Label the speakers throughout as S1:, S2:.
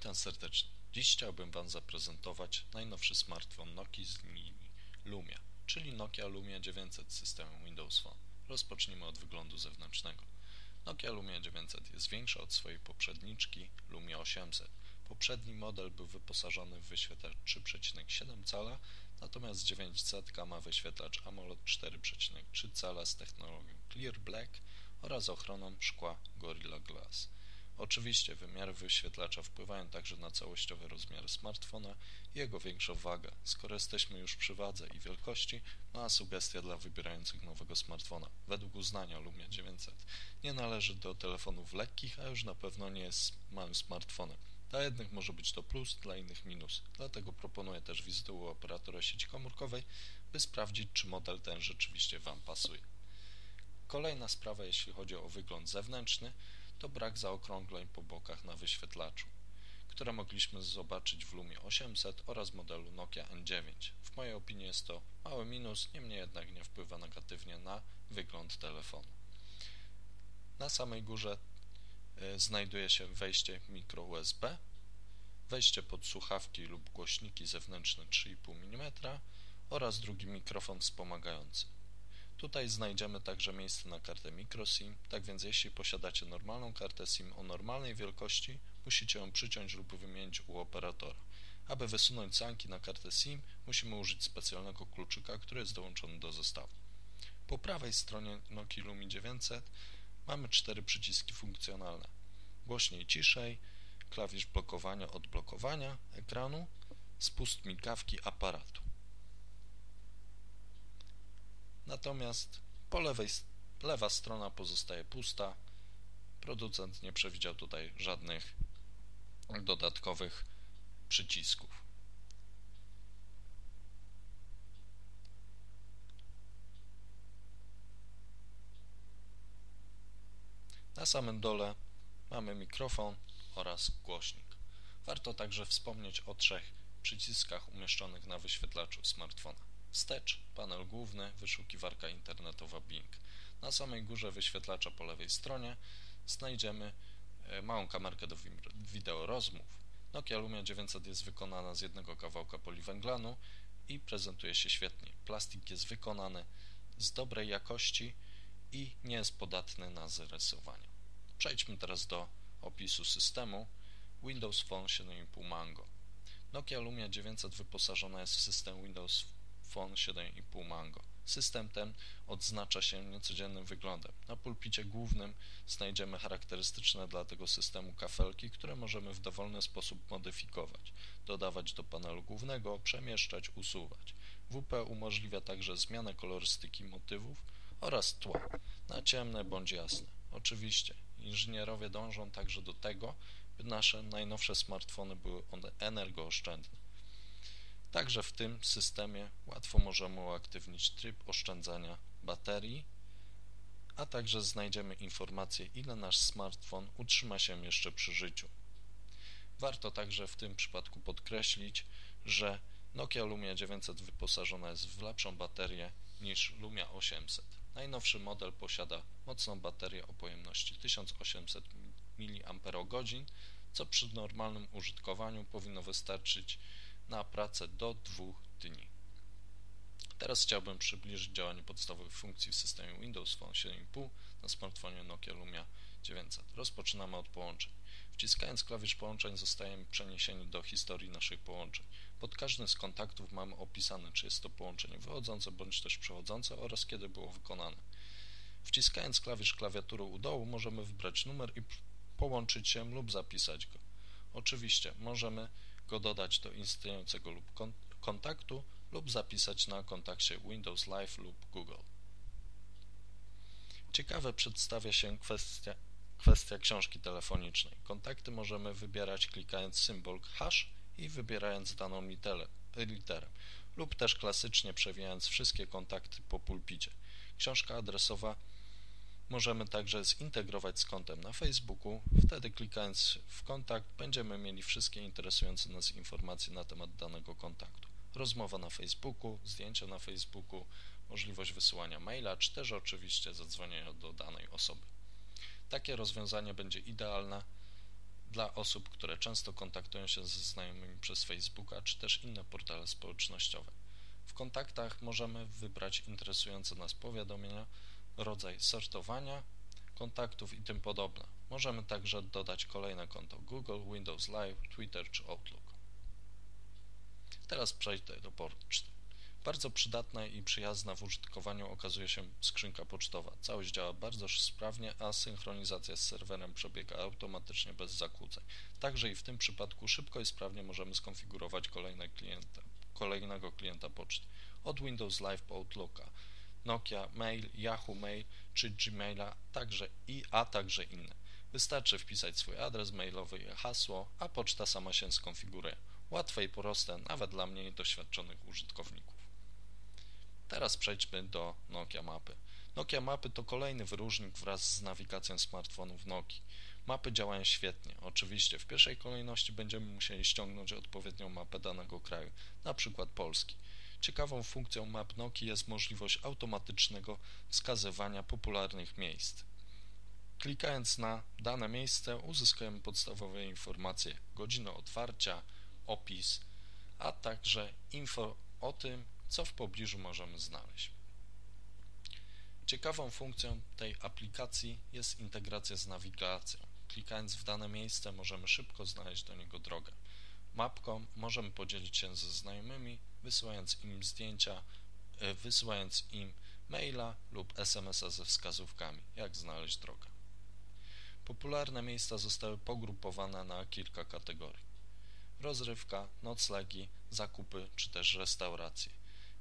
S1: Witam serdecznie. Dziś chciałbym Wam zaprezentować najnowszy smartfon Nokia z linii Lumia, czyli Nokia Lumia 900 z systemem Windows Phone. Rozpocznijmy od wyglądu zewnętrznego. Nokia Lumia 900 jest większa od swojej poprzedniczki Lumia 800. Poprzedni model był wyposażony w wyświetlacz 3,7 cala, natomiast 900 ma wyświetlacz AMOLED 4,3 cala z technologią Clear Black oraz ochroną szkła Gorilla Glass. Oczywiście wymiary wyświetlacza wpływają także na całościowe rozmiary smartfona i jego większą wagę. Skoro jesteśmy już przy wadze i wielkości, mała sugestia dla wybierających nowego smartfona. Według uznania Lumia 900 nie należy do telefonów lekkich, a już na pewno nie jest małym smartfonem. Dla jednych może być to plus, dla innych minus. Dlatego proponuję też wizytę u operatora sieci komórkowej, by sprawdzić, czy model ten rzeczywiście Wam pasuje. Kolejna sprawa, jeśli chodzi o wygląd zewnętrzny, to brak zaokrągleń po bokach na wyświetlaczu, które mogliśmy zobaczyć w Lumie 800 oraz modelu Nokia N9. W mojej opinii jest to mały minus, niemniej jednak nie wpływa negatywnie na wygląd telefonu. Na samej górze y, znajduje się wejście mikro USB, wejście pod słuchawki lub głośniki zewnętrzne 3,5 mm oraz drugi mikrofon wspomagający. Tutaj znajdziemy także miejsce na kartę microSIM, tak więc jeśli posiadacie normalną kartę SIM o normalnej wielkości, musicie ją przyciąć lub wymienić u operatora. Aby wysunąć sanki na kartę SIM, musimy użyć specjalnego kluczyka, który jest dołączony do zestawu. Po prawej stronie Nokia Lumi 900 mamy cztery przyciski funkcjonalne. Głośniej ciszej, klawisz blokowania odblokowania ekranu, spust migawki aparatu. Natomiast po lewej, lewa strona pozostaje pusta. Producent nie przewidział tutaj żadnych dodatkowych przycisków. Na samym dole mamy mikrofon oraz głośnik. Warto także wspomnieć o trzech przyciskach umieszczonych na wyświetlaczu smartfona. Wstecz, panel główny, wyszukiwarka internetowa Bing. Na samej górze wyświetlacza po lewej stronie znajdziemy e, małą kamerkę do wideo rozmów. Nokia Lumia 900 jest wykonana z jednego kawałka poliwęglanu i prezentuje się świetnie. Plastik jest wykonany z dobrej jakości i nie jest podatny na zarysowania. Przejdźmy teraz do opisu systemu Windows Phone 7,5 Mango. Nokia Lumia 900 wyposażona jest w system Windows Phone 7,5 Mango. System ten odznacza się niecodziennym wyglądem. Na pulpicie głównym znajdziemy charakterystyczne dla tego systemu kafelki, które możemy w dowolny sposób modyfikować, dodawać do panelu głównego, przemieszczać, usuwać. WP umożliwia także zmianę kolorystyki motywów oraz tła na ciemne bądź jasne. Oczywiście, inżynierowie dążą także do tego, by nasze najnowsze smartfony były energooszczędne. Także w tym systemie łatwo możemy uaktywnić tryb oszczędzania baterii, a także znajdziemy informację, ile nasz smartfon utrzyma się jeszcze przy życiu. Warto także w tym przypadku podkreślić, że Nokia Lumia 900 wyposażona jest w lepszą baterię niż Lumia 800. Najnowszy model posiada mocną baterię o pojemności 1800 mAh, co przy normalnym użytkowaniu powinno wystarczyć na pracę do dwóch dni. Teraz chciałbym przybliżyć działanie podstawowych funkcji w systemie Windows Phone 7.5 na smartfonie Nokia Lumia 900. Rozpoczynamy od połączeń. Wciskając klawisz połączeń zostajemy przeniesieni do historii naszych połączeń. Pod każdym z kontaktów mamy opisane, czy jest to połączenie wychodzące bądź też przechodzące oraz kiedy było wykonane. Wciskając klawisz klawiatury u dołu możemy wybrać numer i połączyć się lub zapisać go. Oczywiście możemy go dodać do istniejącego lub kontaktu lub zapisać na kontakcie Windows Live lub Google. Ciekawe przedstawia się kwestia, kwestia książki telefonicznej. Kontakty możemy wybierać klikając symbol hash i wybierając daną literę, literę lub też klasycznie przewijając wszystkie kontakty po pulpicie. Książka adresowa Możemy także zintegrować z kontem na Facebooku. Wtedy klikając w kontakt będziemy mieli wszystkie interesujące nas informacje na temat danego kontaktu. Rozmowa na Facebooku, zdjęcia na Facebooku, możliwość wysyłania maila, czy też oczywiście zadzwonienia do danej osoby. Takie rozwiązanie będzie idealne dla osób, które często kontaktują się ze znajomymi przez Facebooka czy też inne portale społecznościowe. W kontaktach możemy wybrać interesujące nas powiadomienia, rodzaj sortowania, kontaktów i tym podobne. Możemy także dodać kolejne konto Google, Windows Live, Twitter czy Outlook. Teraz przejdę do poczty. Bardzo przydatna i przyjazna w użytkowaniu okazuje się skrzynka pocztowa. Całość działa bardzo sprawnie, a synchronizacja z serwerem przebiega automatycznie bez zakłóceń. Także i w tym przypadku szybko i sprawnie możemy skonfigurować kolejne klienta, kolejnego klienta poczty. Od Windows Live po Outlooka, Nokia, Mail, Yahoo Mail czy Gmaila, także i, a także inne. Wystarczy wpisać swój adres mailowy i hasło, a poczta sama się skonfiguruje. Łatwe i proste, nawet dla mniej doświadczonych użytkowników. Teraz przejdźmy do Nokia Mapy. Nokia Mapy to kolejny wyróżnik wraz z nawigacją smartfonów Nokii. Mapy działają świetnie. Oczywiście w pierwszej kolejności będziemy musieli ściągnąć odpowiednią mapę danego kraju, na przykład Polski. Ciekawą funkcją map Nokii jest możliwość automatycznego wskazywania popularnych miejsc. Klikając na dane miejsce uzyskujemy podstawowe informacje, godzinę otwarcia, opis, a także info o tym, co w pobliżu możemy znaleźć. Ciekawą funkcją tej aplikacji jest integracja z nawigacją. Klikając w dane miejsce możemy szybko znaleźć do niego drogę. Mapką możemy podzielić się ze znajomymi, wysyłając im zdjęcia, e, wysyłając im maila lub SMS-a ze wskazówkami, jak znaleźć drogę. Popularne miejsca zostały pogrupowane na kilka kategorii. Rozrywka, noclegi, zakupy czy też restauracje.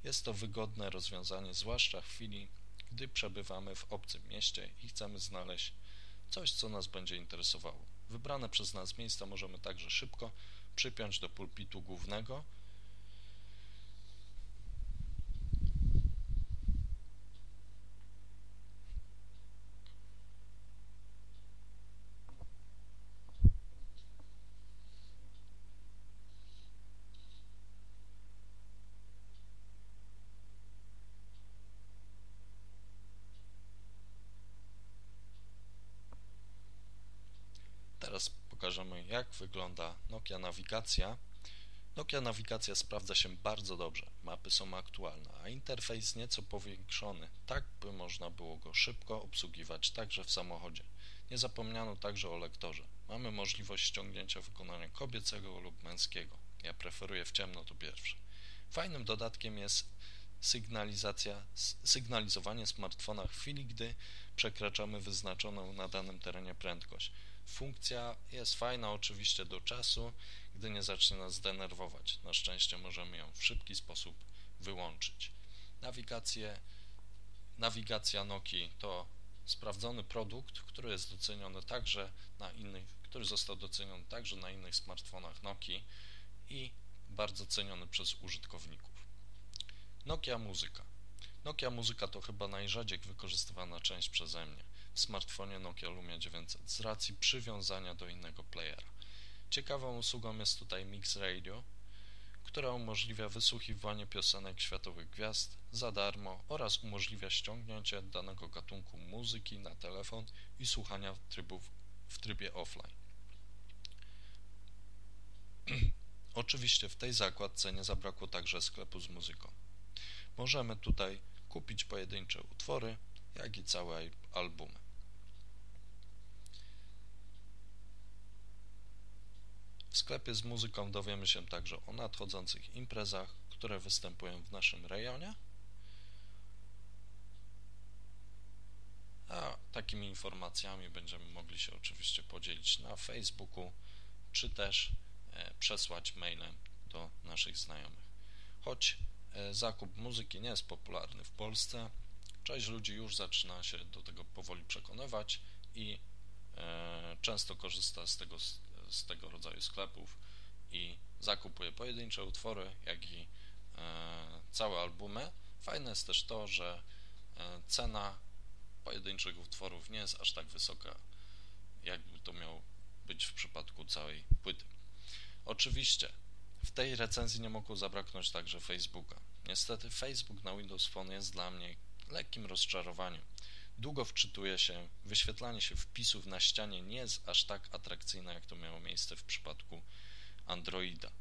S1: Jest to wygodne rozwiązanie, zwłaszcza w chwili, gdy przebywamy w obcym mieście i chcemy znaleźć coś, co nas będzie interesowało. Wybrane przez nas miejsca możemy także szybko przypiąć do pulpitu głównego Teraz pokażemy jak wygląda Nokia Nawigacja. Nokia Nawigacja sprawdza się bardzo dobrze, mapy są aktualne, a interfejs nieco powiększony, tak by można było go szybko obsługiwać także w samochodzie. Nie zapomniano także o lektorze. Mamy możliwość ściągnięcia wykonania kobiecego lub męskiego. Ja preferuję w ciemno to pierwsze. Fajnym dodatkiem jest sygnalizacja, sygnalizowanie smartfona w chwili, gdy przekraczamy wyznaczoną na danym terenie prędkość. Funkcja jest fajna oczywiście do czasu, gdy nie zacznie nas denerwować. Na szczęście możemy ją w szybki sposób wyłączyć. Nawigację, nawigacja Noki to sprawdzony produkt, który jest doceniony także na innych, który został doceniony także na innych smartfonach Noki i bardzo ceniony przez użytkowników. Nokia Muzyka. Nokia Muzyka to chyba najrzadziej wykorzystywana część przeze mnie w smartfonie Nokia Lumia 900 z racji przywiązania do innego playera. Ciekawą usługą jest tutaj Mix Radio, która umożliwia wysłuchiwanie piosenek światowych gwiazd za darmo oraz umożliwia ściągnięcie danego gatunku muzyki na telefon i słuchania trybów w trybie offline. Oczywiście w tej zakładce nie zabrakło także sklepu z muzyką. Możemy tutaj kupić pojedyncze utwory, jak i całe albumy. W sklepie z muzyką dowiemy się także o nadchodzących imprezach, które występują w naszym rejonie. A takimi informacjami będziemy mogli się oczywiście podzielić na Facebooku, czy też e, przesłać mailem do naszych znajomych. Choć e, zakup muzyki nie jest popularny w Polsce, część ludzi już zaczyna się do tego powoli przekonywać i e, często korzysta z tego z tego rodzaju sklepów i zakupuje pojedyncze utwory, jak i e, całe albumy. Fajne jest też to, że e, cena pojedynczych utworów nie jest aż tak wysoka, jakby to miało być w przypadku całej płyty. Oczywiście w tej recenzji nie mogło zabraknąć także Facebooka. Niestety Facebook na Windows Phone jest dla mnie lekkim rozczarowaniem. Długo wczytuje się, wyświetlanie się wpisów na ścianie nie jest aż tak atrakcyjne, jak to miało miejsce w przypadku Androida.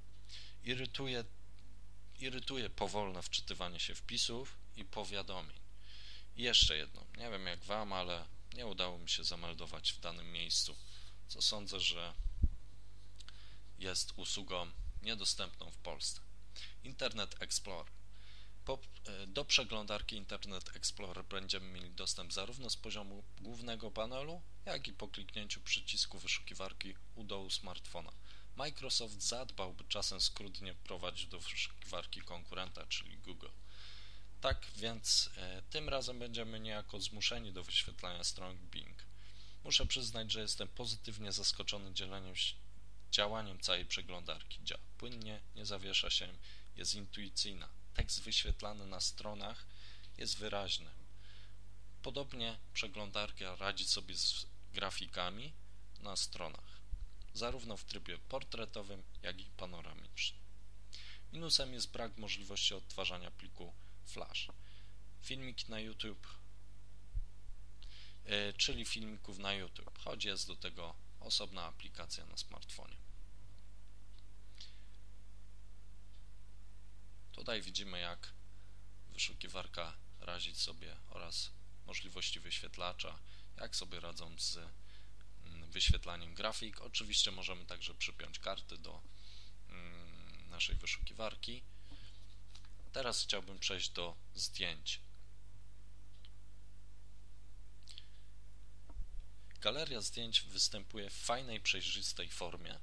S1: Irytuje, irytuje powolne wczytywanie się wpisów i powiadomień. I jeszcze jedno, nie wiem jak Wam, ale nie udało mi się zameldować w danym miejscu, co sądzę, że jest usługą niedostępną w Polsce. Internet Explorer. Po, e, do przeglądarki Internet Explorer będziemy mieli dostęp zarówno z poziomu głównego panelu, jak i po kliknięciu przycisku wyszukiwarki u dołu smartfona. Microsoft zadbałby czasem skrótnie prowadzić do wyszukiwarki konkurenta, czyli Google. Tak więc e, tym razem będziemy niejako zmuszeni do wyświetlania stron Bing. Muszę przyznać, że jestem pozytywnie zaskoczony dzieleniem działaniem całej przeglądarki. Działa płynnie, nie zawiesza się, jest intuicyjna. Tekst wyświetlany na stronach jest wyraźny. Podobnie przeglądarka radzi sobie z grafikami na stronach, zarówno w trybie portretowym, jak i panoramicznym. Minusem jest brak możliwości odtwarzania pliku Flash. Filmiki na YouTube, yy, czyli filmików na YouTube, choć jest do tego osobna aplikacja na smartfonie. Tutaj widzimy jak wyszukiwarka razi sobie oraz możliwości wyświetlacza, jak sobie radzą z mm, wyświetlaniem grafik. Oczywiście możemy także przypiąć karty do mm, naszej wyszukiwarki. Teraz chciałbym przejść do zdjęć. Galeria zdjęć występuje w fajnej, przejrzystej formie.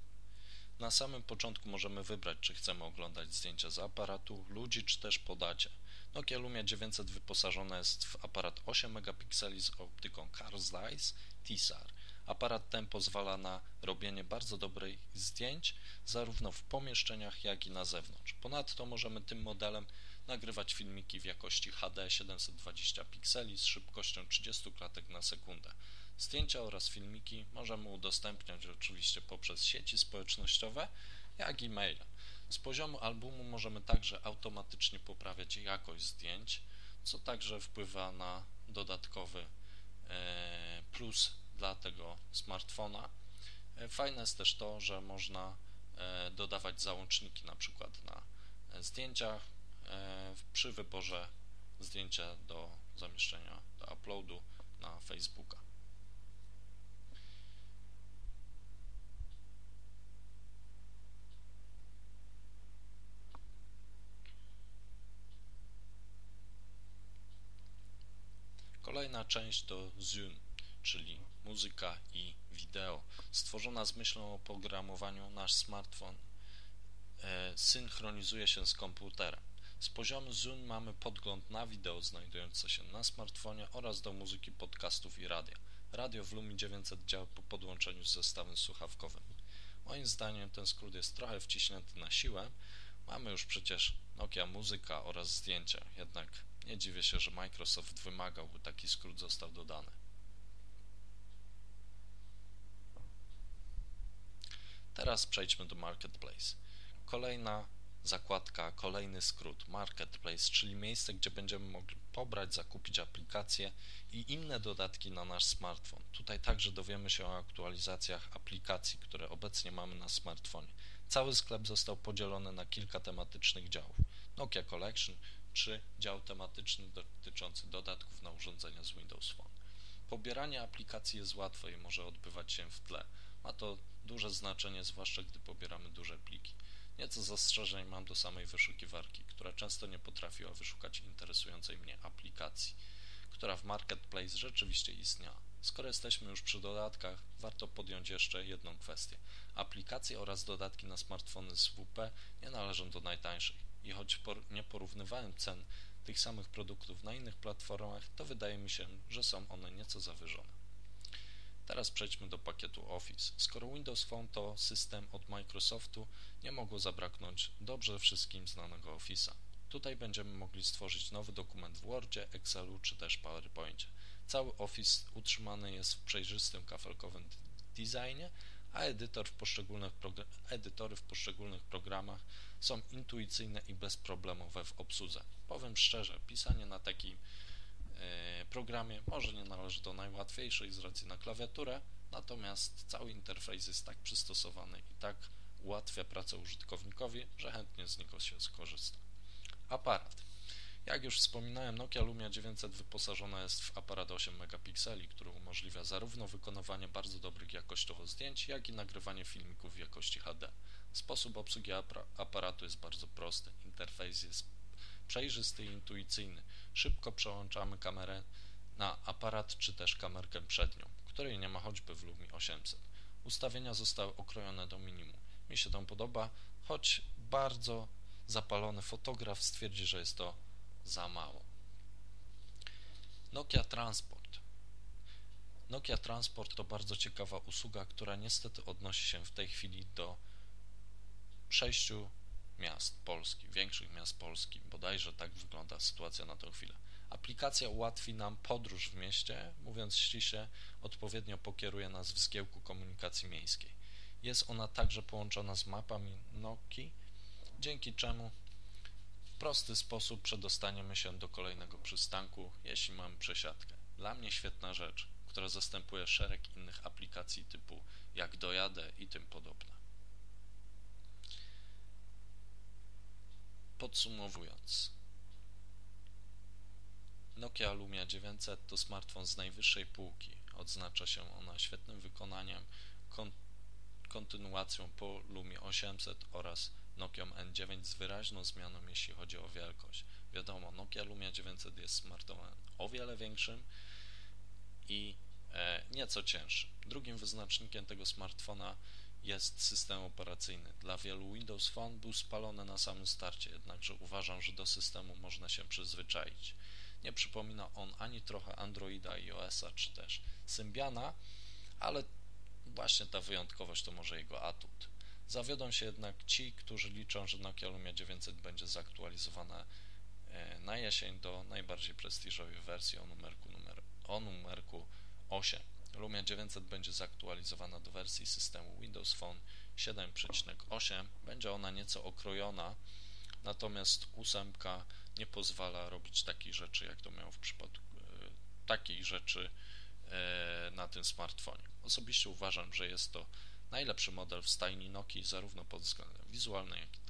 S1: Na samym początku możemy wybrać, czy chcemy oglądać zdjęcia z aparatu, ludzi, czy też podacie. Nokia Lumia 900 wyposażona jest w aparat 8 megapikseli z optyką Zeiss TISAR. Aparat ten pozwala na robienie bardzo dobrych zdjęć, zarówno w pomieszczeniach, jak i na zewnątrz. Ponadto możemy tym modelem nagrywać filmiki w jakości HD 720 pikseli z szybkością 30 klatek na sekundę. Zdjęcia oraz filmiki możemy udostępniać oczywiście poprzez sieci społecznościowe, jak i maile. Z poziomu albumu możemy także automatycznie poprawiać jakość zdjęć, co także wpływa na dodatkowy e, plus dla tego smartfona. E, fajne jest też to, że można e, dodawać załączniki na przykład na zdjęciach przy wyborze zdjęcia do zamieszczenia, do uploadu na Facebooka. Kolejna część to Zune, czyli muzyka i wideo. Stworzona z myślą o programowaniu, nasz smartfon e, synchronizuje się z komputerem. Z poziomu Zune mamy podgląd na wideo znajdujące się na smartfonie oraz do muzyki, podcastów i radia. Radio w Lumi 900 działa po podłączeniu z zestawem słuchawkowym. Moim zdaniem ten skrót jest trochę wciśnięty na siłę. Mamy już przecież Nokia Muzyka oraz zdjęcia, jednak nie dziwię się, że Microsoft wymagał, by taki skrót został dodany. Teraz przejdźmy do Marketplace. Kolejna zakładka, kolejny skrót Marketplace, czyli miejsce, gdzie będziemy mogli pobrać, zakupić aplikacje i inne dodatki na nasz smartfon. Tutaj także dowiemy się o aktualizacjach aplikacji, które obecnie mamy na smartfonie. Cały sklep został podzielony na kilka tematycznych działów. Nokia Collection, czy dział tematyczny dotyczący dodatków na urządzenia z Windows Phone. Pobieranie aplikacji jest łatwe i może odbywać się w tle. Ma to duże znaczenie, zwłaszcza gdy pobieramy duże pliki. Nieco zastrzeżeń mam do samej wyszukiwarki, która często nie potrafiła wyszukać interesującej mnie aplikacji, która w Marketplace rzeczywiście istniała. Skoro jesteśmy już przy dodatkach, warto podjąć jeszcze jedną kwestię. Aplikacje oraz dodatki na smartfony z WP nie należą do najtańszych i choć nie porównywałem cen tych samych produktów na innych platformach, to wydaje mi się, że są one nieco zawyżone. Teraz przejdźmy do pakietu Office. Skoro Windows Phone to system od Microsoftu, nie mogło zabraknąć dobrze wszystkim znanego Office'a. Tutaj będziemy mogli stworzyć nowy dokument w Wordzie, Excelu czy też PowerPoincie. Cały Office utrzymany jest w przejrzystym kafelkowym designie, a edytor w poszczególnych edytory w poszczególnych programach są intuicyjne i bezproblemowe w obsłudze. Powiem szczerze, pisanie na takim programie. Może nie należy do najłatwiejszej z racji na klawiaturę, natomiast cały interfejs jest tak przystosowany i tak ułatwia pracę użytkownikowi, że chętnie z niego się skorzysta. Aparat. Jak już wspominałem, Nokia Lumia 900 wyposażona jest w aparat 8 megapikseli, który umożliwia zarówno wykonywanie bardzo dobrych jakościowo zdjęć, jak i nagrywanie filmików w jakości HD. Sposób obsługi aparatu jest bardzo prosty. Interfejs jest przejrzysty i intuicyjny. Szybko przełączamy kamerę na aparat czy też kamerkę przednią, której nie ma choćby w Lumii 800. Ustawienia zostały okrojone do minimum. Mi się to podoba, choć bardzo zapalony fotograf stwierdzi, że jest to za mało. Nokia Transport. Nokia Transport to bardzo ciekawa usługa, która niestety odnosi się w tej chwili do sześciu miast Polski, większych miast Polski. Bodajże tak wygląda sytuacja na tę chwilę. Aplikacja ułatwi nam podróż w mieście, mówiąc ściśle, odpowiednio pokieruje nas w zgiełku komunikacji miejskiej. Jest ona także połączona z mapami Nokii, dzięki czemu prosty sposób przedostaniemy się do kolejnego przystanku, jeśli mamy przesiadkę. Dla mnie świetna rzecz, która zastępuje szereg innych aplikacji typu jak dojadę i tym podobne. Podsumowując, Nokia Lumia 900 to smartfon z najwyższej półki. Odznacza się ona świetnym wykonaniem, kon kontynuacją po Lumie 800 oraz Nokia N9 z wyraźną zmianą jeśli chodzi o wielkość. Wiadomo, Nokia Lumia 900 jest smartfonem o wiele większym i e, nieco cięższym. Drugim wyznacznikiem tego smartfona jest system operacyjny. Dla wielu Windows Phone był spalony na samym starcie, jednakże uważam, że do systemu można się przyzwyczaić. Nie przypomina on ani trochę Androida, iOS-a czy też Symbiana, ale właśnie ta wyjątkowość to może jego atut. Zawiodą się jednak ci, którzy liczą, że Nokia Lumia 900 będzie zaktualizowana e, na jesień do najbardziej prestiżowej wersji o numerku, numer, o numerku 8. Lumia 900 będzie zaktualizowana do wersji systemu Windows Phone 7.8. Będzie ona nieco okrojona, natomiast 8 nie pozwala robić takich rzeczy, jak to miało w przypadku e, takiej rzeczy na tym smartfonie. Osobiście uważam, że jest to najlepszy model w stajni Nokii, zarówno pod względem wizualnym, jak i.